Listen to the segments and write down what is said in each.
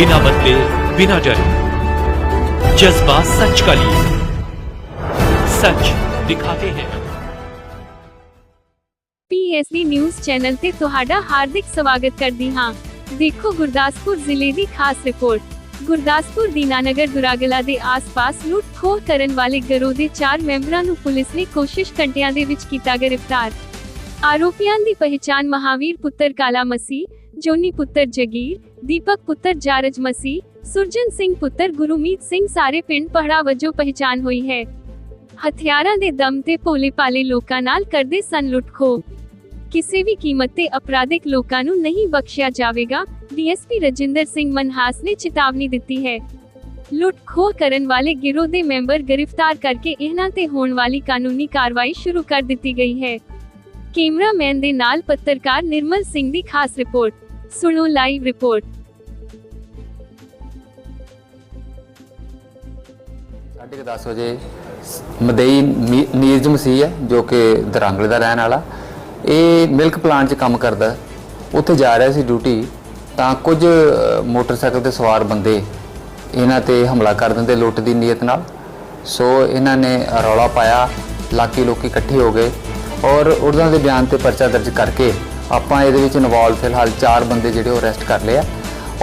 बिना बदले बिना डरे जज्बा सच का लिए सच दिखाते हैं ਪੀਐਸਡੀ ਨਿਊਜ਼ ਚੈਨਲ ਤੇ ਤੁਹਾਡਾ ਹਾਰਦਿਕ ਸਵਾਗਤ ਕਰਦੀ ਹਾਂ ਦੇਖੋ ਗੁਰਦਾਸਪੁਰ ਜ਼ਿਲ੍ਹੇ ਦੀ ਖਾਸ ਰਿਪੋਰਟ ਗੁਰਦਾਸਪੁਰ ਦੀਨਾਨਗਰ ਦੁਰਾਗਲਾ ਦੇ ਆਸ-ਪਾਸ ਲੁੱਟ ਖੋਹ ਕਰਨ ਵਾਲੇ ਗਰੋਹ ਦੇ 4 ਮੈਂਬਰਾਂ ਨੂੰ ਪੁਲਿਸ ਨੇ ਕੋਸ਼ਿਸ਼ ਘੰਟਿਆਂ ਦੇ ਵਿੱਚ ਕੀਤਾ ਗ੍ਰਿਫਤਾਰ ਆਰੋਪੀਆਂ ਦੀ ਪਹਿਚਾਣ ਮਹਾਵੀਰ ਪੁੱਤਰ ਕਾਲਾ ਮਸੀਹ ਜੋਨੀ ਪੁੱਤਰ ਜਗੀਰ ਦੀਪਕ ਪੁੱਤਰ ਜਾਰਜ ਮਸੀਹ ਸੁਰਜਨ ਸਿੰਘ ਪੁੱਤਰ ਗੁਰਮੀਤ ਸਿੰਘ ਸਾਰੇ ਪਿੰਡ ਪਹੜਾ ਵਜੋਂ ਪਹਿਚਾਣ ਹੋਈ ਹੈ ਹਥਿਆਰਾਂ ਦੇ ਦਮ ਤੇ ਭੋਲੇ ਭਾਲੇ ਲੋਕਾਂ ਨਾਲ ਕਰਦੇ ਸਨ ਲੁੱਟ ਕਿਸੇ ਵੀ ਕੀਮਤ ਤੇ ਅਪਰਾਧਿਕ ਲੋਕਾਂ ਨੂੰ ਨਹੀਂ ਬਖਸ਼ਿਆ ਜਾਵੇਗਾ ਡੀਐਸਪੀ ਰਜਿੰਦਰ ਸਿੰਘ ਮਨਹਾਸ ਨੇ ਚੇਤਾਵਨੀ ਦਿੱਤੀ ਹੈ ਲੁੱਟ ਖੋਹ ਕਰਨ ਵਾਲੇ ਗਿਰੋਹ ਦੇ ਮੈਂਬਰ ਗ੍ਰਿਫਤਾਰ ਕਰਕੇ ਇਹਨਾਂ ਤੇ ਹੋਣ ਵਾਲੀ ਕਾਨੂੰਨੀ ਕਾਰਵਾਈ ਸ਼ੁਰੂ ਕਰ ਦਿੱਤੀ ਗਈ ਹੈ ਕੈਮਰਾਮੈਨ ਦੇ ਨਾਲ ਪੱਤਰਕਾਰ ਨਿਰਮਲ ਸਿੰਘ ਦੀ ਖਾਸ ਰਿਪੋਰਟ। ਸੁਣੋ ਲਾਈਵ ਰਿਪੋਰਟ। ਸਾਢੇ ਕੁ ਦਸ ਵਜੇ ਮਦਈ ਨੀਰਜ ਮਸੀਹ ਹੈ, ਜੋ ਕਿ ਦਰਾਂਗਲੇ ਦਾ ਰਹਿਣ ਵਾਲਾ। ਇਹ ਮਿਲਕ ਪਲਾਂਟ 'ਚ ਕੰਮ ਕਰਦਾ ਉੱਥੇ ਜਾ ਰਿਹਾ ਸੀ ਡਿਊਟੀ, ਤਾਂ ਕੁਝ ਮੋਟਰਸਾਈਕਲ ਤੇ ਸਵਾਰ ਬੰਦੇ ਇਹਨਾਂ ਤੇ ਹਮਲਾ ਕਰ ਦਿੰਦੇ ਲੁੱਟ ਦੀ ਨੀਅਤ ਨਾਲ। ਸੋ ਇਹਨਾਂ ਨੇ ਰੌਲਾ ਪਾਇਆ ਲਾਕੀ ਲੋਕੀ ਇਕੱਠੇ ਹੋ ਗਏ। ਔਰ ਉਹਨਾਂ ਦੇ ਬਿਆਨ ਤੇ ਪਰਚਾ ਦਰਜ ਕਰਕੇ ਆਪਾਂ ਇਹਦੇ ਵਿੱਚ ਇਨਵੋਲਵ ਫਿਲਹਾਲ ਚਾਰ ਬੰਦੇ ਜਿਹੜੇ ਉਹ ਅਰੈਸਟ ਕਰ ਲਏ ਆ।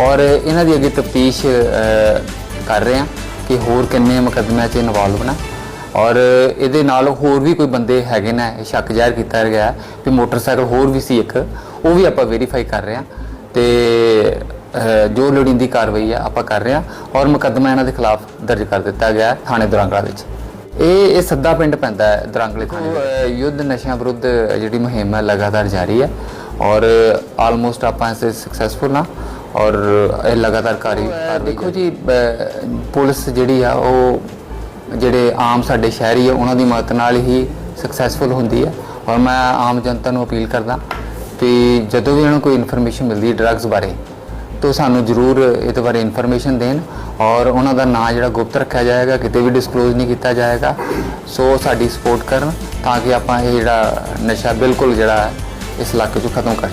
ਔਰ ਇਹਨਾਂ ਦੀ ਅੱਗੇ ਤਫਤੀਸ਼ ਕਰ ਰਹੇ ਆ ਕਿ ਹੋਰ ਕਿੰਨੇ ਮੁਕੱਦਮਿਆਂ 'ਚ ਇਨਵੋਲਵ ਨੇ। ਔਰ ਇਹਦੇ ਨਾਲ ਹੋਰ ਵੀ ਕੋਈ ਬੰਦੇ ਹੈਗੇ ਨੇ, ਇਹ ਸ਼ੱਕ ਜ਼ਾਹਿਰ ਕੀਤਾ ਗਿਆ ਹੈ ਕਿ ਮੋਟਰਸਾਈਕਲ ਹੋਰ ਵੀ ਸੀ ਇੱਕ, ਉਹ ਵੀ ਆਪਾਂ ਵੈਰੀਫਾਈ ਕਰ ਰਹੇ ਹਾਂ ਤੇ ਜੋ ਲੋੜੀਂਦੀ ਕਾਰਵਾਈ ਆ, ਆਪਾਂ ਕਰ ਰਹੇ ਹਾਂ ਔਰ ਮੁਕੱਦਮਾ ਇਹਨਾਂ ਦੇ ਖਿਲਾਫ ਦਰਜ ਕਰ ਦਿੱਤਾ ਗਿਆ ਥਾਣੇ ਦੁਰਾਂਗੜਾ ਵਿੱਚ। ਇਹ ਇਹ ਸੱਦਾ ਪਿੰਡ ਪੈਂਦਾ ਹੈ ਦਰਾਂਗਲੇ ਥਾਣੇ। ਯੁੱਧ ਨਸ਼ਿਆਂ ਵਿਰੁੱਧ ਜਿਹੜੀ ਮੁਹਿੰਮ ਹੈ ਲਗਾਤਾਰ ਜਾਰੀ ਹੈ ਔਰ ਆਲਮੋਸਟ ਆਪਾਂ ਇਸ ਸਕਸੈਸਫੁਲ ਨਾ ਔਰ ਇਹ ਲਗਾਤਾਰ ਕਾਰੀ ਦੇਖੋ ਜੀ ਪੁਲਿਸ ਜਿਹੜੀ ਆ ਉਹ ਜਿਹੜੇ ਆਮ ਸਾਡੇ ਸ਼ਹਿਰੀ ਆ ਉਹਨਾਂ ਦੀ ਮਦਦ ਨਾਲ ਹੀ ਸਕਸੈਸਫੁਲ ਹੁੰਦੀ ਹੈ ਔਰ ਮੈਂ ਆਮ ਜਨਤਾ ਨੂੰ ਅਪੀਲ ਕਰਦਾ ਕਿ ਜਦੋਂ ਵੀ ਇਹਨਾਂ ਨੂੰ ਕੋਈ ਇਨਫੋਰਮੇਸ਼ਨ ਮਿਲਦੀ ਹੈ ਡਰੱਗਸ ਬਾਰੇ ਤਾਂ ਸਾਨੂੰ ਜ਼ਰੂਰ ਇਹਦੇ ਬਾਰੇ ਇਨਫੋਰਮੇਸ਼ਨ ਦੇਣ ਔਰ ਉਹਨਾਂ ਦਾ ਨਾਂ ਜਿਹੜਾ ਗੁਪਤ ਰੱਖਿਆ ਜਾਏਗਾ, ਕਿਤੇ ਵੀ ਡਿਸਕਲੋਜ਼ ਨਹੀਂ ਕੀਤਾ ਜਾਏਗਾ। ਸੋ ਸਾਡੀ ਸਪੋਰਟ ਕਰਨ ਤਾਂ ਕਿ ਆਪਾਂ ਇਹ ਜਿਹੜਾ ਨਸ਼ਾ ਬਿਲਕੁਲ ਜਿਹੜਾ ਹੈ ਇਸ ਇਲਾਕੇ 'ਚੋਂ ਖਤਮ ਕਰ